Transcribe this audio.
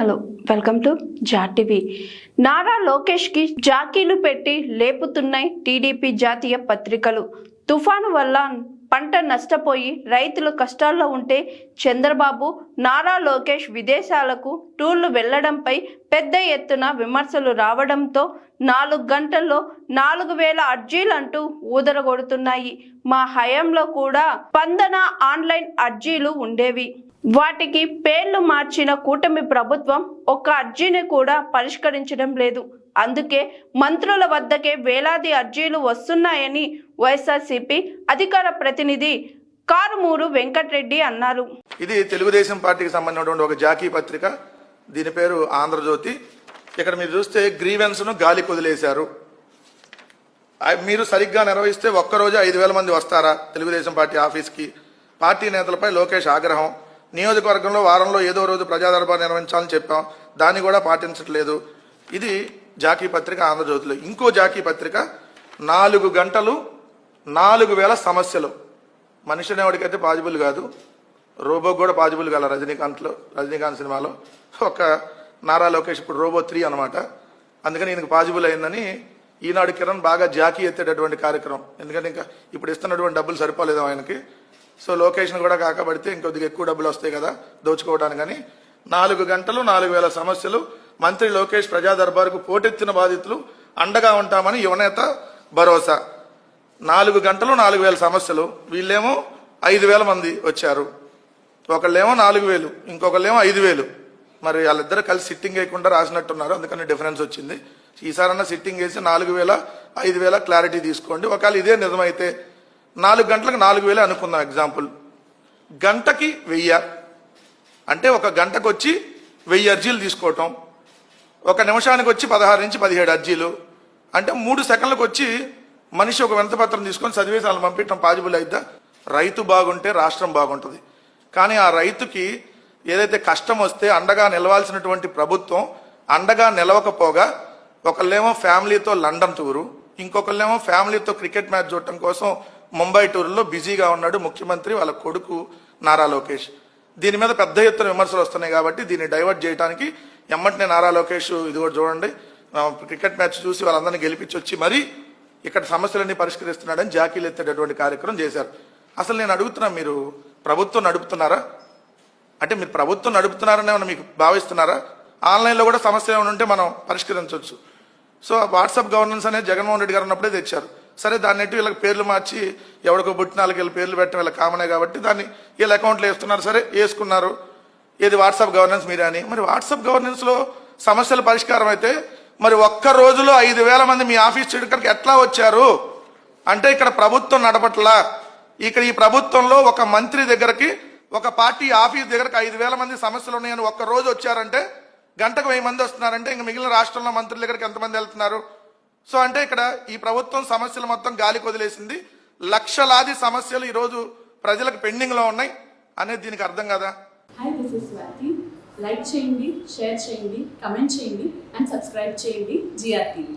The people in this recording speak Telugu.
హలో వెల్కమ్ టు జాట్ టీవీ. నారా లోకేష్కి జాకీలు పెట్టి లేపుతున్నాయి టీడీపీ జాతీయ పత్రికలు. తుఫాను వల్ల పంట నష్టపోయి రైతులు కష్టాల్లో ఉంటే చంద్రబాబు నారా లోకేష్ విదేశాలకు టూర్లు వెళ్ళడంపై పెద్ద ఎత్తున విమర్శలు రావడంతో నాలుగు గంటల్లో నాలుగు వేల అర్జీలంటూ ఊదరగొడుతున్నాయి. మా హయాంలో కూడా స్పందన ఆన్లైన్ అర్జీలు ఉండేవి. వాటికి పేర్లు మార్చిన కూటమి ప్రభుత్వం ఒక్క అర్జీని కూడా పరిష్కరించడం లేదు. అందుకే మంత్రుల వద్దకే వేలాది అర్జీలు వస్తున్నాయని వైఎస్ఆర్సీపీ అధికార ప్రతినిధి కారుమూరు వెంకటరెడ్డి అన్నారు. ఇది తెలుగుదేశం పార్టీకి సంబంధించినటువంటి ఒక జాకీ పత్రిక. దీని పేరు ఆంధ్రజ్యోతి. ఇక్కడ మీరు చూస్తే గ్రీవెన్స్ను గాలి కొదిలేశారు. మీరు సరిగ్గా నిర్వహిస్తే ఒక్కరోజు ఐదు వేల మంది వస్తారా తెలుగుదేశం పార్టీ ఆఫీస్కి? పార్టీ నేతలపై లోకేష్ ఆగ్రహం. నియోజకవర్గంలో వారంలో ఏదో రోజు ప్రజాదర్బార్ నిర్వహించాలని చెప్పాం. దాన్ని కూడా పాటించట్లేదు. ఇది జాకీ పత్రిక ఆంధ్రజ్యోతిలో. ఇంకో జాకీ పత్రిక నాలుగు గంటలు నాలుగు వేల సమస్యలు. మనిషి అనేవాడికైతే పాజిబుల్ కాదు. రోబో కూడా పాజిబుల్ కాల రజనీకాంత్లో రజనీకాంత్ సినిమాలో. ఒక నారా లోకేష్ ఇప్పుడు రోబో త్రీ అనమాట అందుకని ఈయనకు పాజిబుల్ అయిందని ఈనాడు కిరణ్ బాగా జాకీ ఎత్తేటటువంటి కార్యక్రమం. ఎందుకంటే ఇంకా ఇప్పుడు ఇస్తున్నటువంటి డబ్బులు సరిపోలేదు ఆయనకి. సో లొకేషన్ కూడా కాకబడితే ఇంకొద్దిగా ఎక్కువ డబ్బులు వస్తాయి కదా దోచుకోవడానికని నాలుగు గంటలు నాలుగు వేల సమస్యలు. మంత్రి లోకేష్ ప్రజా దర్బారుకు పోటెత్తిన బాధితులు అండగా ఉంటామని యువనేత భరోసా. నాలుగు గంటలు నాలుగు వేల సమస్యలు. వీళ్ళేమో ఐదు వేల మంది వచ్చారు. ఒకళ్ళేమో నాలుగు వేలు ఇంకొకళ్ళేమో ఐదు వేలు. మరి వాళ్ళిద్దరు కలిసి సిట్టింగ్ వేయకుండా రాసినట్టున్నారు అందుకని డిఫరెన్స్ వచ్చింది. ఈసారన్నా సిట్టింగ్ వేసి నాలుగు వేల ఐదు వేల క్లారిటీ తీసుకోండి. ఒకవేళ ఇదే నిజమైతే నాలుగు గంటలకు నాలుగు వేలే అనుకుందాం ఎగ్జాంపుల్ గంటకి వెయ్యి. అంటే ఒక గంటకు వచ్చి వెయ్యి అర్జీలు తీసుకోవటం. ఒక నిమిషానికి వచ్చి పదహారు నుంచి పదిహేడు అర్జీలు. అంటే మూడు సెకండ్లకు వచ్చి మనిషి ఒక వినతపత్రం తీసుకొని చదివేసి వాళ్ళు పంపించడం పాజిబుల్ అయిద్దా? రైతు బాగుంటే రాష్ట్రం బాగుంటుంది. కానీ ఆ రైతుకి ఏదైతే కష్టం వస్తే అండగా నిలవాల్సినటువంటి ప్రభుత్వం అండగా నిలవకపోగా ఒకళ్ళేమో ఫ్యామిలీతో లండన్ టూరు ఇంకొకళ్ళేమో ఫ్యామిలీతో క్రికెట్ మ్యాచ్ చూడటం కోసం ముంబై టూర్లో బిజీగా ఉన్నాడు ముఖ్యమంత్రి వాళ్ళ కొడుకు నారా లోకేష్. దీని మీద పెద్ద ఎత్తున విమర్శలు వస్తున్నాయి కాబట్టి దీన్ని డైవర్ట్ చేయడానికి ఎమ్మటినే నారా లోకేష్ ఇది కూడా చూడండి. క్రికెట్ మ్యాచ్ చూసి వాళ్ళందరినీ గెలిపించి వచ్చి మరీ ఇక్కడ సమస్యలన్నీ పరిష్కరిస్తున్నాడని జాకీలు ఎత్తేటటువంటి కార్యక్రమం చేశారు. అసలు నేను అడుగుతున్నా మీరు ప్రభుత్వం నడుపుతున్నారా? అంటే మీరు ప్రభుత్వం నడుపుతున్నారని ఏమైనా మీకు భావిస్తున్నారా? ఆన్లైన్లో కూడా సమస్య ఏమైనా ఉంటే మనం పరిష్కరించవచ్చు. సో వాట్సాప్ గవర్నెన్స్ అనేది జగన్మోహన్ రెడ్డి గారు ఉన్నప్పుడే తెచ్చారు. సరే దాన్ని ఎటు వీళ్ళకి పేర్లు మార్చి ఎవడికో పుట్టినాళ్ళకి వీళ్ళ పేర్లు పెట్టడం వీళ్ళ కామనే కాబట్టి దాన్ని వీళ్ళ అకౌంట్లో వేస్తున్నారు. సరే వేసుకున్నారు. ఏది వాట్సాప్ గవర్నెన్స్ మీరే అని. మరి వాట్సాప్ గవర్నెన్స్లో సమస్యల పరిష్కారం అయితే మరి ఒక్క రోజులో ఐదు వేల మంది మీ ఆఫీస్ ఇక్కడికి ఎట్లా వచ్చారు? అంటే ఇక్కడ ప్రభుత్వం నడపట్లా. ఇక్కడ ఈ ప్రభుత్వంలో ఒక మంత్రి దగ్గరకి ఒక పార్టీ ఆఫీస్ దగ్గరకు ఐదు వేల మంది సమస్యలు ఉన్నాయని ఒక్క రోజు వచ్చారంటే గంటకు వెయ్యి మంది వస్తున్నారంటే ఇంక మిగిలిన రాష్ట్రంలో మంత్రుల దగ్గరికి ఎంతమంది వెళ్తున్నారు? సో అంటే ఇక్కడ ఈ ప్రభుత్వం సమస్యలు మొత్తం గాలికి వదిలేసింది. లక్షలాది సమస్యలు ఈరోజు ప్రజలకు పెండింగ్లో ఉన్నాయి. అనేది దీనికి అర్థం కదా? హాయ్ దిస్ ఇస్ లైక్ చేయండి షేర్ చేయండి కమెంట్ చేయండి అండ్ సబ్స్క్రైబ్ చేయండి జిఆర్టీవీ